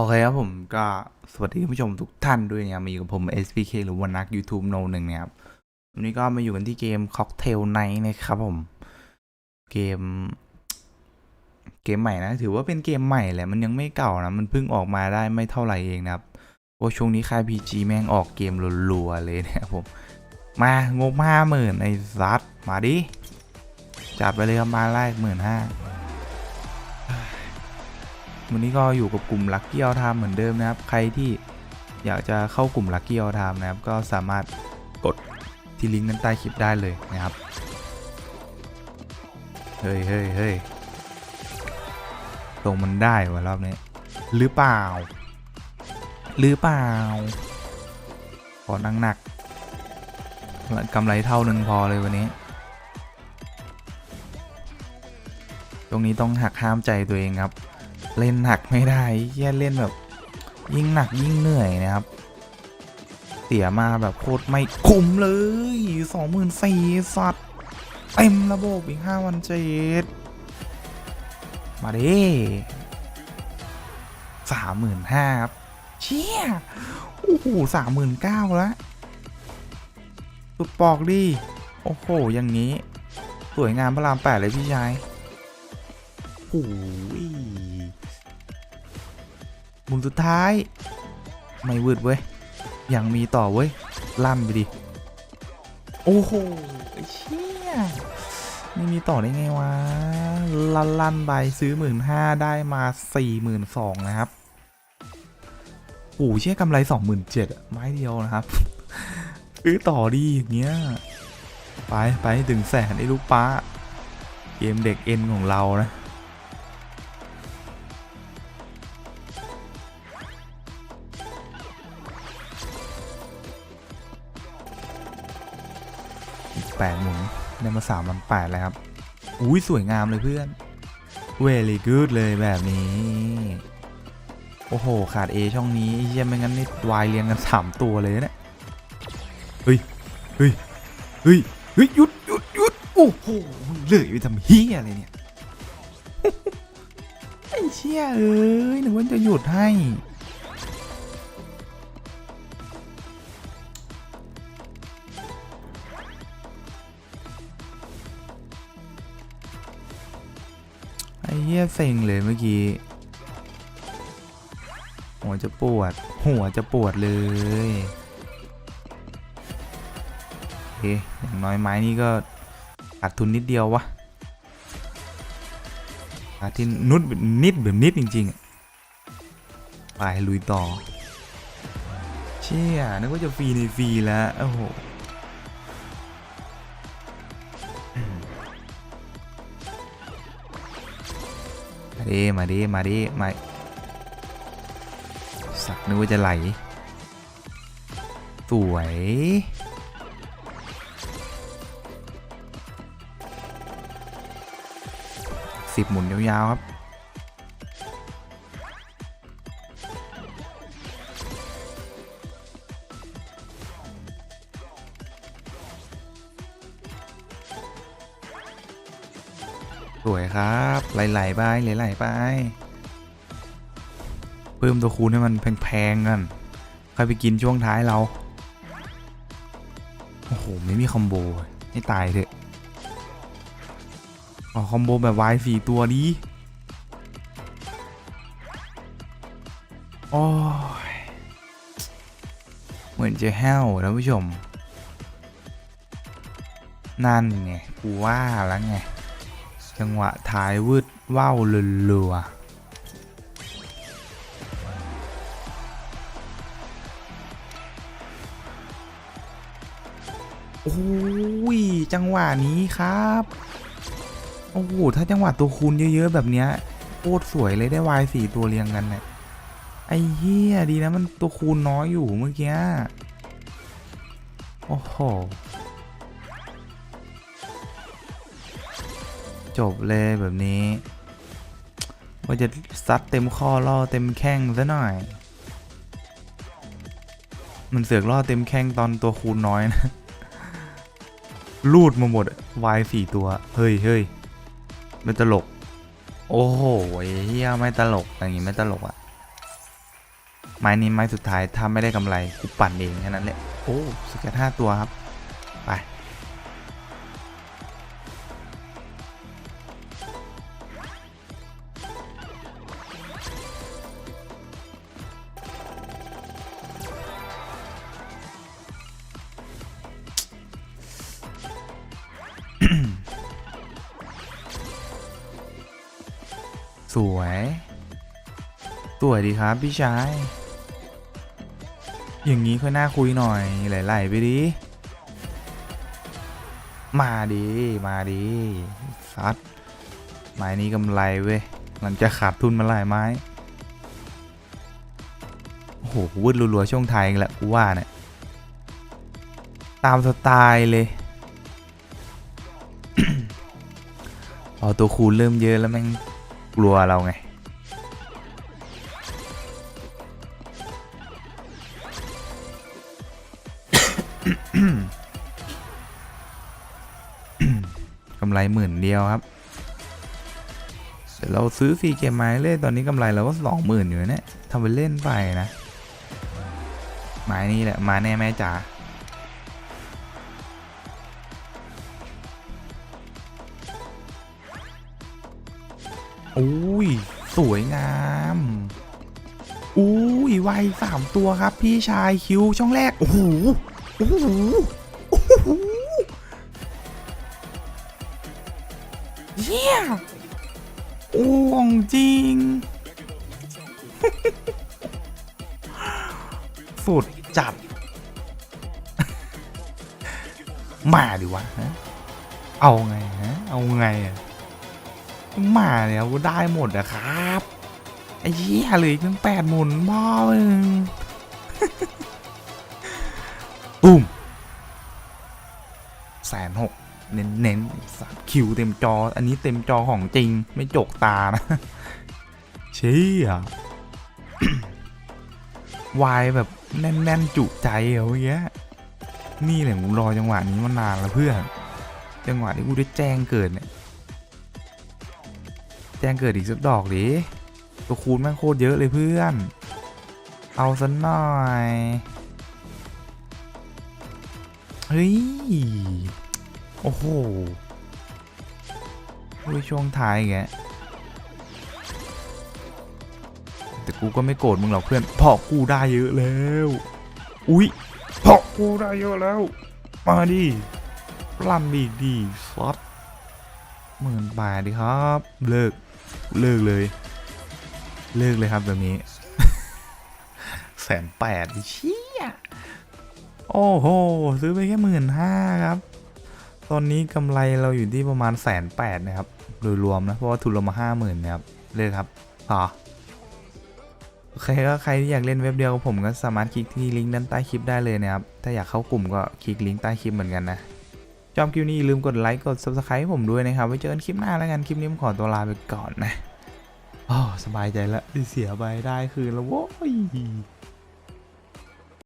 โอเคครับผมก็สวัสดีผู้ชมทุกท่านด้วยนะครับมาอยู่กับผม SPK หรือวันนัก YouTube โนหนึ่งนะครับวันนี้ก็มาอยู่กันที่เกม Cocktail Night นะครับผม เกม เกมใหม่นะ ถือว่าเป็นเกมใหม่แหละมันยังไม่เก่านะ มันเพิ่งออกมาได้ไม่เท่าไหร่เองนะครับเพราะช่วงนี้ค่าย PG แม่งออกเกมรัวๆเลยนะครับผม มางบห้าหมื่นไอ้ซัดมาดิ จัดไปเลยครับมาแรกหมื่นห้า วันนี้ก็อยู่กับกลุ่มลักกี้เอาทามเหมือนเดิมนะครับ ใครที่อยากจะเข้ากลุ่มลักกี้เอาทามนะครับ ก็สามารถกดที่ลิงก์นั้นใต้คลิปได้เลยนะครับ เฮ้ยเฮ้ยเฮ้ยตรงมันได้วะรอบนี้ หรือเปล่า หรือเปล่า ขอนังหนักๆกำไรเท่าหนึ่งพอเลยวันนี้ตรงนี้ต้องหักห้ามใจตัวเองครับ เล่นหนักไม่ได้แย่เล่นแบบ ยิ่งหนักยิ่งเหนื่อยนะครับ เสียมาแบบโคตรไม่คุ้มเลยสองหมื่นสี่สัตว์เต็มระบบอีกห้าวันเจ็ดมาดิสามหมื่นห้าครับ เชี่ยโอ้โหสามหมื่นเก้าแล้วสุดปอกดิ โอ้โห อย่างนี้ สวยงามพระรามแปดเลยพี่ชายโอ้ย มุมสุดท้าย ไม่วืดเว้ย ยังมีต่อเว้ย ลั่นไปดิ โอ้โหไอ้เชี่ยไม่มีต่อได้ไงวะ ลั่นลั่นไปซื้อหมื่นห้าได้มาสี่หมื่นสองนะครับโอ้เชี่ยกำไรสองหมื่นเจ็ดไม้เดียวนะครับซื้อต่อดีอย่างเงี้ย ไปไปถึงแสนไอ้ลูกป้า เกมเด็กเอ็นของเรานะ อีกแปดหมุนได้มาสามวันแปดแล้วครับ อุ้ยสวยงามเลยเพื่อน very good เลยแบบนี้ โอ้โห ขาด A ช่องนี้เยี่ยไม่งั้นนี่วายเรียงกันสามตัวเลยนะเนี่ยเฮ้ย เฮ้ย เฮ้ย เฮ้ย หยุดหยุดหยุดโอ้โหเหลื่อยไปทำเฮียอะไรเนี่ย ไอ้เชี่ยเอ้ยหนึกว่าจะหยุดให้ ไอ้เหี้ยเซ็งเลยเมื่อกี้ หัวจะปวด หัวจะปวดเลยอเอย่างน้อยไม้นี่ก็ขาดทุนนิดเดียววะขาดที่นุดนิดแบบนิดจริงๆไปลุยต่อ เชี่ยนึกว่าจะฟรีในฟรีแล้ว โอ้โห ดิมาดิมาดิมาสักนึกว่าจะไหล สวยสิบหมุนยาวๆครับ วยครับไหลๆไปไหลๆไปเพิ่มตัวคูณให้มันแพงๆกันใค่อยไปกินช่วงท้ายเรา โอ้โห ไม่มีคอมโบให้ตายเถอะออคอมโบแบบวายสี่ตัวดีโอ้ยเหมือนจะแห้วท่านผู้ชม นั่นไง กูว่าแล้วไง จังหวะท้ายวืดว่าวลัวๆโอ้ยจังหวะนี้ครับ โอ้โห ถ้าจังหวะตัวคูณเยอะๆ แบบเนี้ยโคตรสวยเลยได้วายสี่ตัวเรียงกันเนี่ย ไอ้เหี้ย ดีนะมันตัวคูณน้อยอยู่เมื่อกี้ โอ้โห จบเลยแบบนี้ ว่าจะซัดเต็มข้อล่อเต็มแข้งซะหน่อย มันเสือกล่อเต็มแข้งตอนตัวคูณน้อยนะ ลูดมาหมดวายสี่ตัว เฮ้ยเฮ้ยไม่ตลก โอ้โหเฮียไม่ตลกอย่างงี้ไม่ตลกอะ่ะไม้นี้ไม้สุดท้ายถ้าไม่ได้กำไรกูปั่นเองแค่นั้นแหละโอ้สก็ตห้าตัวครับ ไป สวย สวยดีครับพี่ชาย อย่างนี้ค่อยน่าคุยหน่อยไหลๆไปดิ มาดีมาดีซัดไม้นี้กำไรเว้ยหลังจากขาดทุนมาหลายไม้ โอ้โหวืดรัวๆช่วงไทยอีกแล้วกูว่าเนี่ยตามสไตล์เลย พอตัวคูณเริ่มเยอะแล้วแม่งกลัวเราไง กำไรหมื่นเดียวครับเดี๋ยวเราซื้อฟรีเกมไม้เล่นตอนนี้กำไรเราก็สองหมื่นอยู่นะเนี่ยทำไปเล่นไปนะ ไม้นี่แหละ มาแน่แม่จ๋า อุ้ย สวยงามอุ้ยไวสามตัวครับ พี่ชายคิวช่องแรก โอ้โหโอ้โหโอ้โหเยี่ยโอ้งจริง สุดจัด มาดิวะ เอาไงฮะ เอาไงอะ มาเนี่ยกูได้หมดอะครับ ไอ้เหี้ยเหลยตั้งแปดหมุนบ้ามึงตุ้มแสนหกเน้นเน้นคิวเต็มจอ อันนี้เต็มจอของจริงไม่จกตานะเชี่ยวายแบบแน่น ๆ จุใจอะเมื่อกี้นี่แหละกูรอจังหวะนี้มานานแล้วเพื่อน จังหวะที่กูได้แจ้งเกิดเนี่ย แจ้งเกิดอีกสักดอกดิตัวคูณแม่งโคตรเยอะเลยเพื่อน เอาสัหน่อย เฮ้ย โอ้โหอุ้ยช่วงท้ายแกแต่กูก็ไม่โกรธมึงหรอกเพื่อนเพราะกูได้เยอะแล้ว อุ้ยเพราะกูได้เยอะแล้ว มาดิปลั่นดีดีฟอสหมื่นบาทดิครับ เลิก เลิกเลย เลิกเลยครับแบบนี้แสนแปดเชี่ยโอ้โห ซื้อไปแค่หมื่นห้าครับ ตอนนี้กำไรเราอยู่ที่ประมาณแสนแปดนะครับ โดยรวมนะ เพราะว่าทุนเรามาห้าหมื่นนะครับ เลิกครับพอโอเครก็ใครที่อยากเล่นเว็บเดียวกับผมก็สามารถคลิกที่ลิงก์ด้านใต้คลิปได้เลยนะครับ ถ้าอยากเข้ากลุ่มก็คลิกลิงก์ใต้คลิปเหมือนกันนะ ชอบคลิปนี้อย่าลืมกดไลค์กด subscribe ให้ผมด้วยนะครับ ไว้เจอกันคลิปหน้าแล้วกัน คลิปนี้ผมขอตัวลาไปก่อนนะ โอ้ สบายใจแล้วที่เสียไปได้คืนแล้วโว้ย